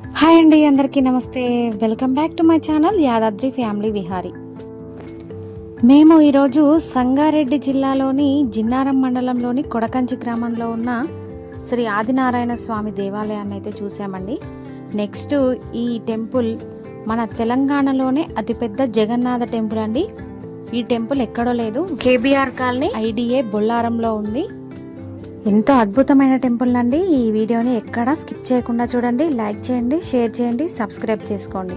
Hi అండి అందరికీ నమస్తే. Welcome back to my channel Yadadri family Vihari. మేము ఈరోజు సంగారెడ్డి జిల్లాలోని జిన్నారం మండలంలోని కొడకంచి గ్రామంలో ఉన్న శ్రీ ఆదినారాయణ స్వామి దేవాలయాన్ని అయితే చూసామండి నెక్స్ట్ ఈ టెంపుల్ మన తెలంగాణలోనే అతిపెద్ద జగన్నాథ టెంపుల్ అండి. ఈ టెంపుల్ ఎక్కడో లేదు. కేబిఆర్ కాలనీ ఐడిఏ బొల్లారంలో ఉంది. ఎంతో అద్భుతమైన టెంపుల్ అండి ఈ వీడియోని ఎక్కడా స్కిప్ చేయకుండా చూడండి లైక్ చేయండి షేర్ చేయండి సబ్స్క్రైబ్ చేసుకోండి.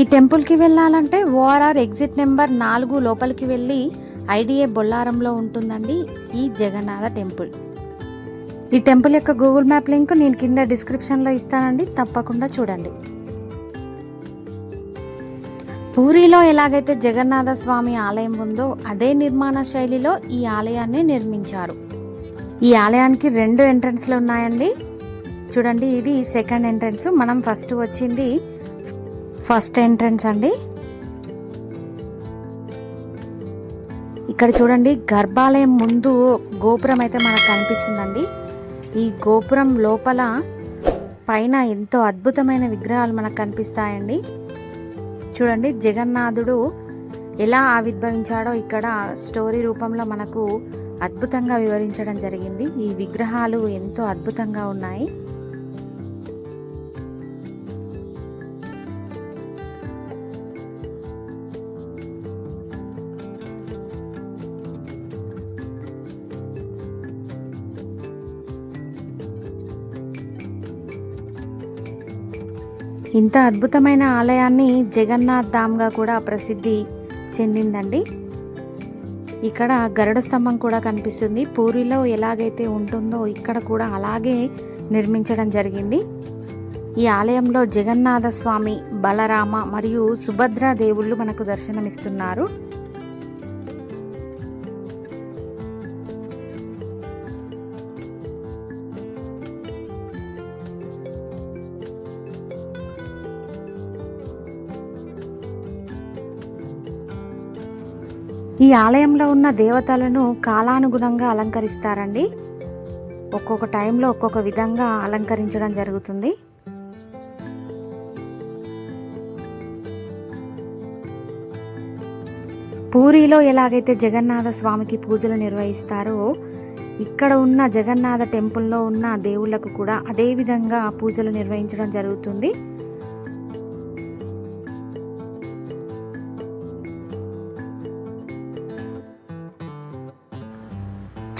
ఈ టెంపుల్కి వెళ్ళాలంటే ఓఆర్ఆర్ ఎగ్జిట్ నెంబర్ నాలుగు లోపలికి వెళ్ళి ఐడిఏ బొల్లారంలో ఉంటుందండి ఈ జగన్నాథ టెంపుల్. ఈ టెంపుల్ యొక్క గూగుల్ మ్యాప్ లింక్ నేను కింద డిస్క్రిప్షన్లో ఇస్తానండి తప్పకుండా చూడండి. పూరిలో ఎలాగైతే జగన్నాథ స్వామి ఆలయం ఉందో అదే నిర్మాణ శైలిలో ఈ ఆలయాన్ని నిర్మించారు. ఈ ఆలయానికి రెండు ఎంట్రన్స్లు ఉన్నాయండి. చూడండి ఇది సెకండ్ ఎంట్రన్స్. మనం ఫస్ట్ వచ్చింది ఫస్ట్ ఎంట్రన్స్ అండి. ఇక్కడ చూడండి గర్భాలయం ముందు గోపురం అయితే మనకు కనిపిస్తుందండి. ఈ గోపురం లోపల పైన ఎంతో అద్భుతమైన విగ్రహాలు మనకు కనిపిస్తాయండి. చూడండి జగన్నాథుడు ఎలా ఆవిర్భవించాడో ఇక్కడ స్టోరీ రూపంలో మనకు అద్భుతంగా వివరించడం జరిగింది. ఈ విగ్రహాలు ఎంతో అద్భుతంగా ఉన్నాయి. ఇంత అద్భుతమైన ఆలయాన్ని జగన్నాథ్ ధామ్గా కూడా ప్రసిద్ధి చెందిందండి. ఇక్కడ గరుడ స్తంభం కూడా కనిపిస్తుంది. పూరిలో ఎలాగైతే ఉంటుందో ఇక్కడ కూడా అలాగే నిర్మించడం జరిగింది. ఈ ఆలయంలో జగన్నాథ స్వామి బలరామ మరియు సుభద్ర దేవుళ్ళు మనకు దర్శనమిస్తున్నారు. ఈ ఆలయంలో ఉన్న దేవతలను కాలానుగుణంగా అలంకరిస్తారండి. ఒక్కొక్క టైంలో ఒక్కొక్క విధంగా అలంకరించడం జరుగుతుంది. పూరిలో ఎలాగైతే జగన్నాథ స్వామికి పూజలు నిర్వహిస్తారో ఇక్కడ ఉన్న జగన్నాథ టెంపుల్లో ఉన్న దేవుళ్ళకు కూడా అదే విధంగా పూజలు నిర్వహించడం జరుగుతుంది.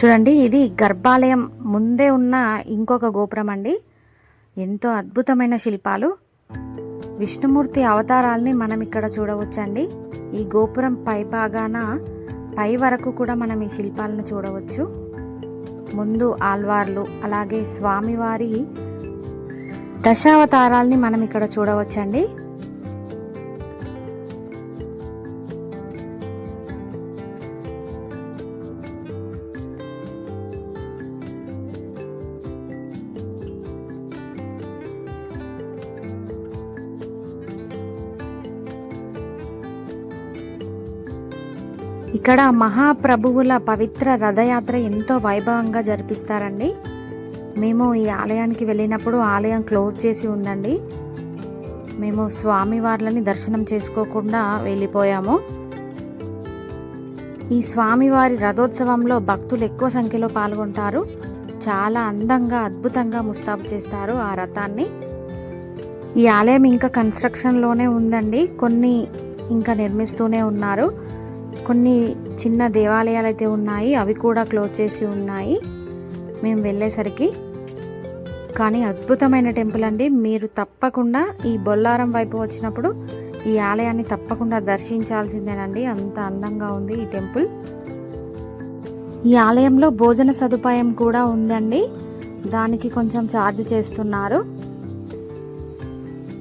చూడండి ఇది గర్భాలయం ముందే ఉన్న ఇంకొక గోపురం అండి. ఎంతో అద్భుతమైన శిల్పాలు. విష్ణుమూర్తి అవతారాల్ని మనం ఇక్కడ చూడవచ్చండి. ఈ గోపురం పై భాగాన పై వరకు కూడా మనం ఈ శిల్పాలను చూడవచ్చు. ముందు ఆల్వార్లు అలాగే స్వామివారి దశావతారాల్ని మనం ఇక్కడ చూడవచ్చండి. ఇక్కడ మహాప్రభువుల పవిత్ర రథయాత్ర ఎంతో వైభవంగా జరిపిస్తారండి. మేము ఈ ఆలయానికి వెళ్ళినప్పుడు ఆలయం క్లోజ్ చేసి ఉందండి మేము స్వామివార్లని దర్శనం చేసుకోకుండా వెళ్ళిపోయాము. ఈ స్వామివారి రథోత్సవంలో భక్తులు ఎక్కువ సంఖ్యలో పాల్గొంటారు. చాలా అందంగా అద్భుతంగా ముస్తాబు చేస్తారు ఆ రథాన్ని. ఈ ఆలయం ఇంకా కన్స్ట్రక్షన్లోనే ఉందండి. కొన్ని ఇంకా నిర్మిస్తూనే ఉన్నారు. కొన్ని చిన్న దేవాలయాలు అయితే ఉన్నాయి అవి కూడా క్లోజ్ చేసి ఉన్నాయి. మేము వెళ్ళేసరికి కానీ అద్భుతమైన టెంపుల్ అండి. మీరు తప్పకుండా ఈ బొల్లారం వైపు వచ్చినప్పుడు ఈ ఆలయాన్ని తప్పకుండా దర్శించాల్సిందేనండి. అంత అందంగా ఉంది ఈ టెంపుల్. ఈ ఆలయంలో భోజన సదుపాయం కూడా ఉందండి. దానికి కొంచెం ఛార్జ్ చేస్తున్నారు.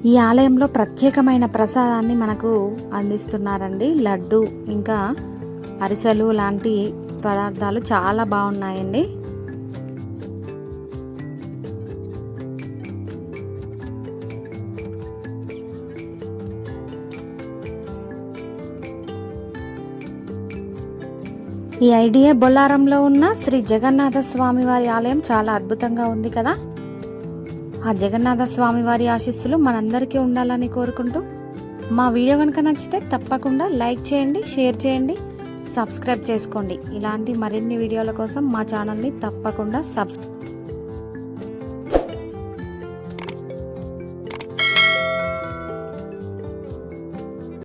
ఈ ఆలయంలో ప్రత్యేకమైన ప్రసాదాన్ని మనకు అందిస్తున్నారండి. లడ్డు ఇంకా అరిసెలు లాంటి పదార్థాలు చాలా బాగున్నాయండి. ఈ ఐడియా బొల్లారంలో ఉన్న శ్రీ జగన్నాథ స్వామి వారి ఆలయం చాలా అద్భుతంగా ఉంది కదా. ఆ జగన్నాథ స్వామి వారి ఆశీస్సులు మనందరికీ ఉండాలని కోరుకుంటూ మా వీడియో కనుక నచ్చితే తప్పకుండా లైక్ చేయండి షేర్ చేయండి సబ్స్క్రైబ్ చేసుకోండి. ఇలాంటి మరిన్ని వీడియోల కోసం మా ఛానల్ని తప్పకుండా సబ్స్క్రైబ్